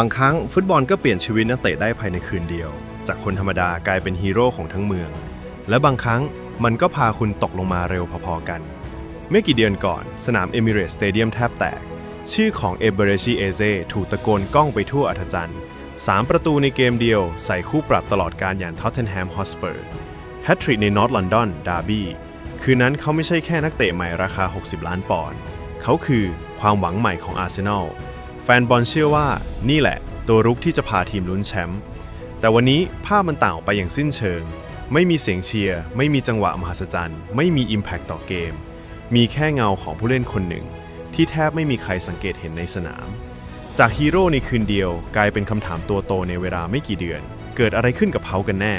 บางครั้งฟุตบอลก็เปลี่ยนชีวิตนักเตะได้ภายในคืนเดียว จากคนธรรมดากลายเป็นฮีโร่ของทั้งเมือง และบางครั้งมันก็พาคุณตกลงมาเร็วพอๆกัน ไม่กี่เดือนก่อน สนามเอมิเรตสเตเดียมแทบแตก ชื่อของเอเบเรชิเอเซถูกตะโกนก้องไปทั่วอัธจันทร์สามประตูในเกมเดียวใส่คู่ปรับตลอดการอย่างท็อตเทนแฮมฮอสเปอร์แฮตทริกในนอร์ทลอนดอนดาร์บี้คืนนั้นเขาไม่ใช่แค่นักเตะใหม่ราคา 60 ล้านปอนด์เขาคือความหวังใหม่ของอาร์เซนอล ฟนบอลเชื่อว่านี่แหละ ตัวรุกที่จะพาทีมลุ้นแชมป์แต่วันนี้ภาพมันต่างออกไปอย่างสิ้นเชิง ไม่มีเสียงเชียร์ ไม่มีจังหวะมหัศจรรย์ ไม่มี Impact ต่อเกม มีแค่เงาของผู้เล่นคนหนึ่ง ที่แทบไม่มีใครสังเกตเห็นในสนาม จากฮีโร่ในคืนเดียวกลายเป็นคำถามตัวโตในเวลาไม่กี่เดือน เกิดอะไรขึ้นกับเขากันแน่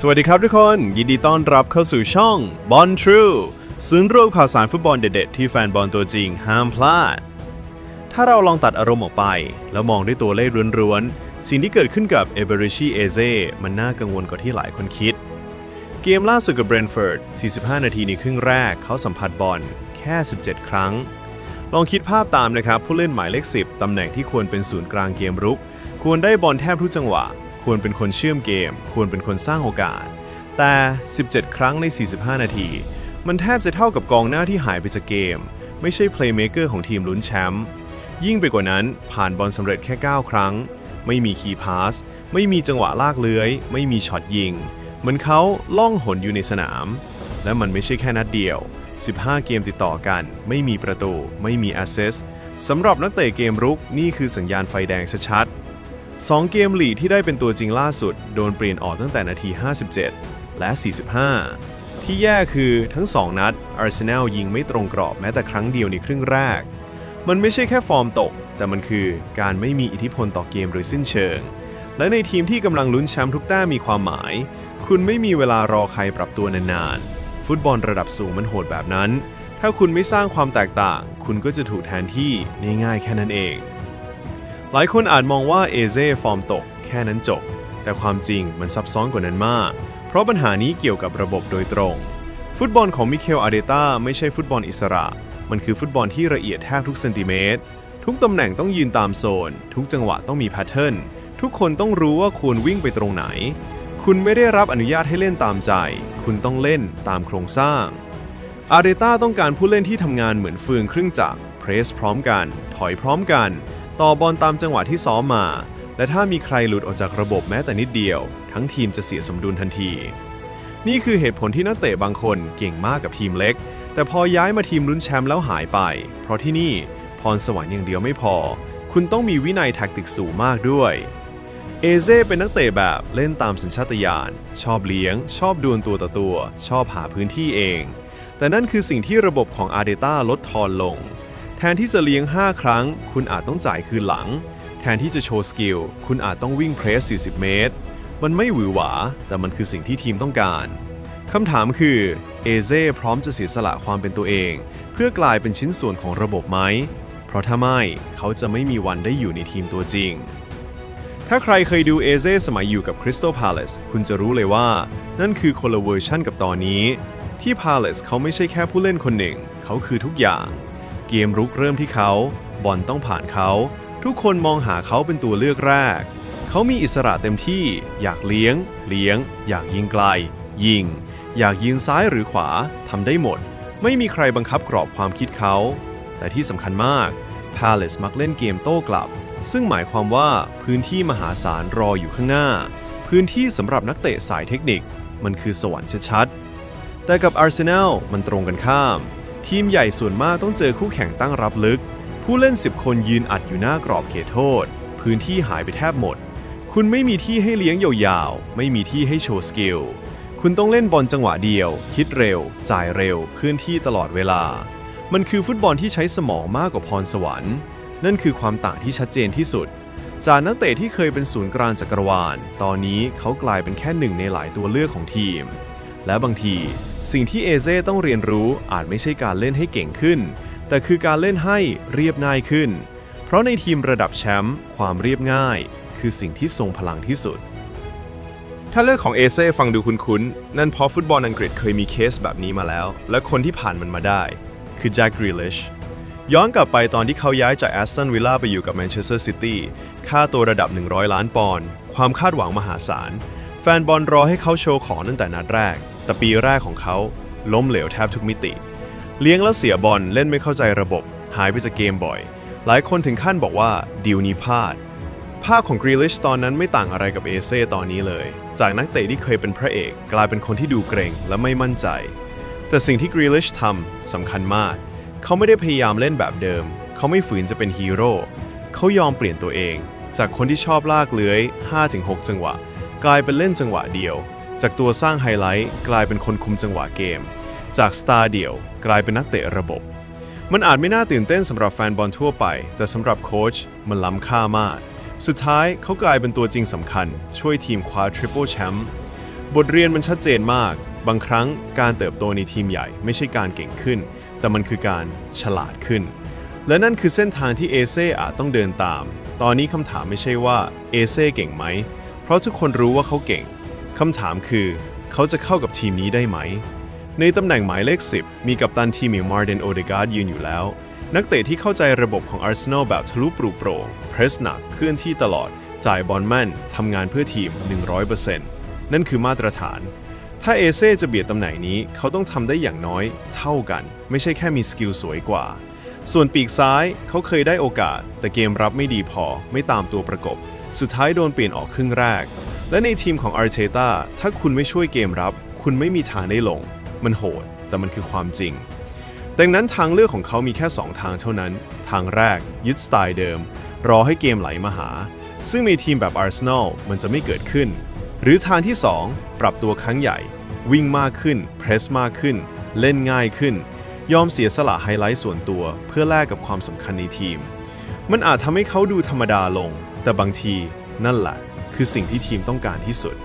สวัสดีครับทุกคน ยินดีต้อนรับเข้าสู่ช่อง b o n True ศูนย์รวมข่าวสารฟุตบอลเด็ดๆที่แฟนบอลตัวจริงห้ามพลาด ถ้าเราลองตัดอารมณ์ออกไป แล้วมองด้วยตัวเลขล้วนๆ สิ่งที่เกิดขึ้นกับเอเบริชีเอเซมันน่ากังวลกว่าที่หลายคนคิด เกมล่าสุดกับเบรนฟอร์ด 45 นาทีในครึ่งแรกเขาสัมผัสบอลแค่ 17 ครั้ง ลองคิดภาพตามนะครับผู้เล่นหมายเลข 10 ตำแหน่งที่ควรเป็นศูนย์กลางเกมรุก ควรได้บอลแทบทุกจังหวะ ควรเป็นคนเชื่อมเกม ควรเป็นคนสร้างโอกาส แต่ 17 ครั้งใน 45 นาที มันแทบจะเท่ากับกองหน้าที่หายไปจากเกม ไม่ใช่เพลย์เม k เกอร์ของทีมลุ้นแชมป์ยิ่งไปกว่านั้นผ่านบอลสำเร็จแค่ 9 ครั้ง ไม่มีคีย์พาส ไม่มีจังหวะลากเลื้อย ไม่มีช็อตยิง เหมือนเขาล่องหนอยู่ในสนาม และมันไม่ใช่แค่นัดเดียว 15 เกมติดต่อกัน ไม่มีประตู ไม่มีแอสเซสสำหรับนักเตะเกมรุกนี่คือสัญญาณไฟแดงชัดๆ 2 เกมลีดที่ได้เป็นตัวจริงล่าสุด โดนเปลี่ยนออกตั้งแต่นาที 57 และ 45 ที่แย่คือทั้ง 2 นัดอาร์เซนอลยิงไม่ตรงกรอบแม้แต่ครั้งเดียวในครึ่งแรก มันไม่ใช่แค่ฟอร์มตก แต่มันคือการไม่มีอิทธิพลต่อเกมโดยสิ้นเชิง และในทีมที่กำลังลุ้นแชมป์ทุกแต้มมีความหมาย คุณไม่มีเวลารอใครปรับตัวนานๆ ฟุตบอลระดับสูงมันโหดแบบนั้น ถ้าคุณไม่สร้างความแตกต่าง คุณก็จะถูกแทนที่ง่ายๆแค่นั้นเอง หลายคนอาจมองว่าเอเซ่ฟอร์มตกแค่นั้นจบ แต่ความจริงมันซับซ้อนกว่านั้นมาก เพราะปัญหานี้เกี่ยวกับระบบโดยตรง ฟุตบอลของมิเคลอาเดต้าไม่ใช่ฟุตบอลอิสระ มันคือฟุตบอลที่ละเอียดแทบทุกเซนติเมตร ทุกตำแหน่งต้องยืนตามโซน ทุกจังหวะต้องมีแพทเทิร์น ทุกคนต้องรู้ว่าควรวิ่งไปตรงไหน คุณไม่ได้รับอนุญาตให้เล่นตามใจ คุณต้องเล่นตามโครงสร้าง อาร์เดต้าต้องการผู้เล่นที่ทำงานเหมือนเฟืองครึ่งจักรเพรสพร้อมกัน ถอยพร้อมกัน ต่อบอลตามจังหวะที่ซ้อมมา และถ้ามีใครหลุดออกจากระบบแม้แต่นิดเดียว ทั้งทีมจะเสียสมดุลทันที นี่คือเหตุผลที่นักเตะบางคนเก่งมากกับทีมเล็ก แต่พอย้ายมาทีมลุ้นแชมป์แล้วหายไป เพราะที่นี่พรสวรรค์อย่างเดียวไม่พอ คุณต้องมีวินัยแท็กติกสูงมากด้วยเอเซ่เป็นนักเตะแบบเล่นตามสัญชาตญาณชอบเลี้ยง ชอบดวลตัวต่อตัว ชอบหาพื้นที่เอง แต่นั่นคือสิ่งที่ระบบของอาร์เดต้าลดทอนลง แทนที่จะเลี้ยง 5 ครั้ง คุณอาจต้องจ่ายคืนหลัง แทนที่จะโชว์สกิล คุณอาจต้องวิ่งเพรส 40 เมตร มันไม่หวือหวา แต่มันคือสิ่งที่ทีมต้องการคำถามคือเอเซ่พร้อมจะเสียสละความเป็นตัวเอง เพื่อกลายเป็นชิ้นส่วนของระบบไหม เพราะถ้าไม่เขาจะไม่มีวันได้อยู่ในทีมตัวจริง ถ้าใครเคยดูเอเซ่สมัยอยู่กับ Crystal Palace คุณจะรู้เลยว่า นั่นคือคนละเวอร์ชั่นกับตอนนี้ ที่ Palace เขาไม่ใช่แค่ผู้เล่นคนหนึ่ง เขาคือทุกอย่าง เกมรุกเริ่มที่เขา บอลต้องผ่านเขา ทุกคนมองหาเขาเป็นตัวเลือกแรก เขามีอิสระเต็มที่ อยากเลี้ยง เลี้ยง อยากยิงไกล ยิง อยากยิงซ้ายหรือขวาทำได้หมด ไม่มีใครบังคับกรอบความคิดเขา แต่ที่สำคัญมาก Palace มักเล่นเกมโต้กลับ ซึ่งหมายความว่าพื้นที่มหาศาลรออยู่ข้างหน้า พื้นที่สำหรับนักเตะสายเทคนิค มันคือสวรรค์ชัดๆแต่กับ Arsenal มันตรงกันข้าม ทีมใหญ่ส่วนมากต้องเจอคู่แข่งตั้งรับลึก ผู้เล่น 10 คนยืนอัดอยู่หน้ากรอบเขตโทษ พื้นที่หายไปแทบหมด คุณไม่มีที่ให้เลี้ยงยาวๆ ไม่มีที่ให้โชว์สกิล คุณต้องเล่นบอลจังหวะเดียว คิดเร็ว จ่ายเร็วเคลื่อนที่ตลอดเวลา มันคือฟุตบอลที่ใช้สมองมากกว่าพรสวรรค์ นั่นคือความต่างที่ชัดเจนที่สุด จากนักเตะที่เคยเป็นศูนย์กลางจักรวาล ตอนนี้เขากลายเป็นแค่หนึ่งในหลายตัวเลือกของทีม และบางที สิ่งที่เอเซ่ต้องเรียนรู้อาจไม่ใช่การเล่นให้เก่งขึ้น แต่คือการเล่นให้เรียบง่ายขึ้น เพราะในทีมระดับแชมป์ความเรียบง่าย คือสิ่งที่ทรงพลังที่สุด ถ้าเลือกของเอเซ่ฟังดูคุ้นๆ นั่นเพราะฟุตบอลอังกฤษเคยมีเคสแบบนี้มาแล้ว และคนที่ผ่านมันมาได้ คือแจ็คกรีลิชย้อนกลับไปตอนที่เขาย้ายจากแอสตันวิลล่าไปอยู่กับแมนเชสเตอร์ซิตี้ค่าตัวระดับ 100 ล้านปอนด์ความคาดหวังมหาศาล แฟนบอลรอให้เขาโชว์ของตั้งแต่นัดแรก แต่ปีแรกของเขาล้มเหลวแทบทุกมิติ เลี้ยงแล้วเสียบอลเล่นไม่เข้าใจระบบ หายไปจากเกมบ่อย หลายคนถึงขั้นบอกว่าดีลนี้พลาด ภาพของกรีลิชตอนนั้นไม่ต่างอะไรกับเอเซ่ตอนนี้เลย จากนักเตะที่เคยเป็นพระเอก กลายเป็นคนที่ดูเกรงและไม่มั่นใจ แต่สิ่งที่กรีลิชทำสำคัญมาก เขาไม่ได้พยายามเล่นแบบเดิม เขาไม่ฝืนจะเป็นฮีโร่เขายอมเปลี่ยนตัวเอง จากคนที่ชอบลากเลื้อย 5-6 จังหวะ กลายเป็นเล่นจังหวะเดียว จากตัวสร้างไฮไลท์กลายเป็นคนคุมจังหวะเกม จากสตาร์เดี่ยวกลายเป็นนักเตะระบบ มันอาจไม่น่าตื่นเต้นสำหรับแฟนบอลทั่วไป แต่สำหรับโค้ชมันล้ำค่ามาก สุดท้ายเขากลายเป็นตัวจริงสำคัญ ช่วยทีมคว้าทริปเปิลแชมป์บทเรียนมันชัดเจนมาก บางครั้งการเติบโตในทีมใหญ่ไม่ใช่การเก่งขึ้น แต่มันคือการฉลาดขึ้น และนั่นคือเส้นทางที่เอเซ่อาจต้องเดินตาม ตอนนี้คำถามไม่ใช่ว่าเอเซ่เก่งไหม เพราะทุกคนรู้ว่าเขาเก่ง คำถามคือ เขาจะเข้ากับทีมนี้ได้ไหม ในตำแหน่งหมายเลข 10 มีกัปตันทีมอย่างมาร์เดนโอเดการ์ดยืนอยู่แล้ว นักเตะที่เข้าใจระบบของอาร์เซนอลแบบทะลุปรุโปร่งเพรสหนักเคลื่อนที่ตลอด จ่ายบอลแม่นทำงานเพื่อทีม 100%นั่นคือมาตรฐาน ถ้าเอเซ่จะเบียดตำแหน่งนี้เขาต้องทำได้อย่างน้อย เท่ากัน ไม่ใช่แค่มีสกิลสวยกว่า ส่วนปีกซ้ายเขาเคยได้โอกาส แต่เกมรับไม่ดีพอไม่ตามตัวประกบ สุดท้ายโดนเปลี่ยนออกครึ่งแรก และในทีมของอาร์เทตาถ้าคุณไม่ช่วยเกมรับ คุณไม่มีทางได้ลง มันโหด แต่มันคือความจริง ดังนั้นทางเลือกของเขามีแค่ 2 ทางเท่านั้น ทางแรก ยึดสไตล์เดิม รอให้เกมไหลมาหา ซึ่งในทีมแบบอาร์เซนอลมันจะไม่เกิดขึ้น หรือทางที่ 2 ปรับตัวครั้งใหญ่ วิ่งมากขึ้น เพรสมากขึ้น เล่นง่ายขึ้น ยอมเสียสละไฮไลท์ส่วนตัว เพื่อแลกกับความสำคัญในทีม มันอาจทำให้เขาดูธรรมดาลง แต่บางทีนั่นแหละ คือสิ่งที่ทีมต้องการที่สุด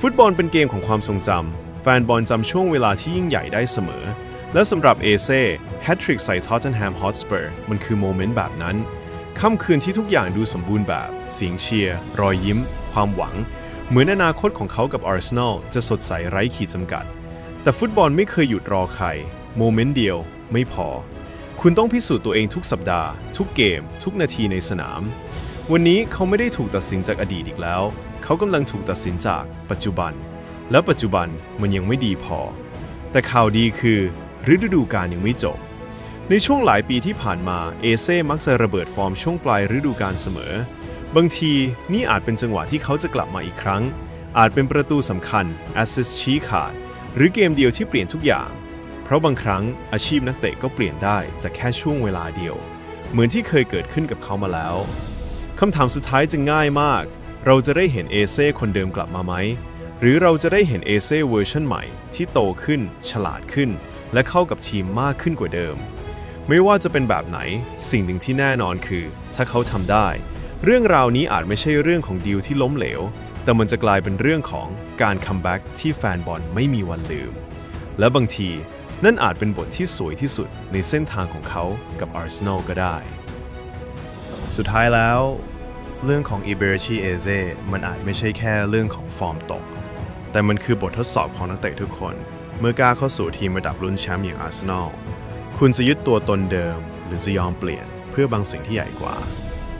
ฟุตบอลเป็นเกมของความทรงจำแฟนบอลจำช่วงเวลาที่ยิ่งใหญ่ได้เสมอ และสำหรับเอเซ่แฮตทริกใส่ทอตเทนแฮมฮอตสเปอร์มันคือโมเมนต์แบบนั้นค่ำคืนที่ทุกอย่างดูสมบูรณ์แบบ เสียงเชียร์ รอยยิ้ม ความหวัง เหมือนอนาคตของเขากับอาร์เซนอลจะสดใสไร้ขีดจำกัด แต่ฟุตบอลไม่เคยหยุดรอใคร โมเมนต์เดียว ไม่พอ คุณต้องพิสูจน์ตัวเองทุกสัปดาห์ ทุกเกม ทุกนาทีในสนาม วันนี้เขาไม่ได้ถูกตัดสินจากอดีตอีกแล้ว เขากำลังถูกตัดสินจากปัจจุบัน และปัจจุบันมันยังไม่ดีพอ แต่ข่าวดีคือฤดูกาลยังไม่จบ ในช่วงหลายปีที่ผ่านมาเอเซ่มักจะระเบิดฟอร์มช่วงปลายฤดูกาลเสมอ บางทีนี่อาจเป็นจังหวะที่เขาจะกลับมาอีกครั้ง อาจเป็นประตูสำคัญแอสซิสชี้ขาด หรือเกมเดียวที่เปลี่ยนทุกอย่าง เพราะบางครั้งอาชีพนักเตะก็เปลี่ยนได้จากแค่ช่วงเวลาเดียว เหมือนที่เคยเกิดขึ้นกับเขามาแล้ว คำถามสุดท้ายจะง่ายมาก เราจะได้เห็นเอเซ่คนเดิมกลับมาไหม หรือเราจะได้เห็นเอเซ่เวอร์ชันใหม่ที่โตขึ้น ฉลาดขึ้น และเข้ากับทีมมากขึ้นกว่าเดิม ไม่ว่าจะเป็นแบบไหน สิ่งหนึ่งที่แน่นอนคือ ถ้าเขาทำได้ เรื่องราวนี้อาจไม่ใช่เรื่องของดีลที่ล้มเหลว แต่มันจะกลายเป็นเรื่องของการคัมแบ็กที่แฟนบอลไม่มีวันลืม และบางทีนั่นอาจเป็นบทที่สวยที่สุดในเส้นทางของเขากับอาร์เซนอลก็ได้ สุดท้ายแล้ว เรื่องของอิเบรชีเอเซมันอาจไม่ใช่แค่เรื่องของฟอร์มตก แต่มันคือบททดสอบของนักเตะทุกคน เมื่อกล้าเข้าสู่ทีมระดับลุ้นแชมป์อย่างอาร์เซนอล คุณจะยึดตัวตนเดิม หรือจะยอมเปลี่ยนเพื่อบางสิ่งที่ใหญ่กว่า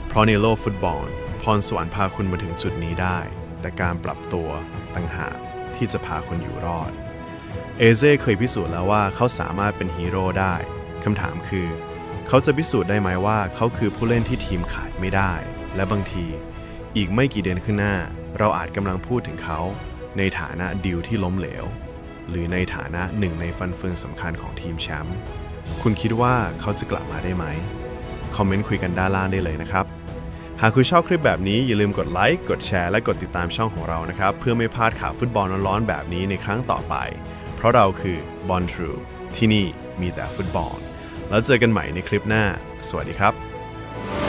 เพราะในโลกฟุตบอล พรสวรรค์พาคุณมาถึงจุดนี้ได้ แต่การปรับตัวต่างหากที่จะพาคุณอยู่รอด เอเซ่เคยพิสูจน์แล้วว่าเขาสามารถเป็นฮีโร่ได้คำถามคือ เขาจะพิสูจน์ได้ไหมว่าเขาคือผู้เล่นที่ทีมขาดไม่ได้ และบางที อีกไม่กี่เดือนข้างหน้า เราอาจกำลังพูดถึงเขา ในฐานะดิวที่ล้มเหลว หรือในฐานะหนึ่งในฟันเฟืองสำคัญของทีมแชมป์คุณคิดว่าเขาจะกลับมาได้ไหม คอมเมนต์คุยกันด้านล่างได้เลยนะครับหากคุณชอบคลิปแบบนี้อย่าลืมกดไลค์ กดแชร์ และกดติดตามช่องของเรานะครับ เพื่อไม่พลาดข่าวฟุตบอลร้อนๆแบบนี้ในครั้งต่อไป เพราะเราคือบอลทรูที่นี่มีแต่ฟุตบอล แล้วเจอกันใหม่ในคลิปหน้า สวัสดีครับ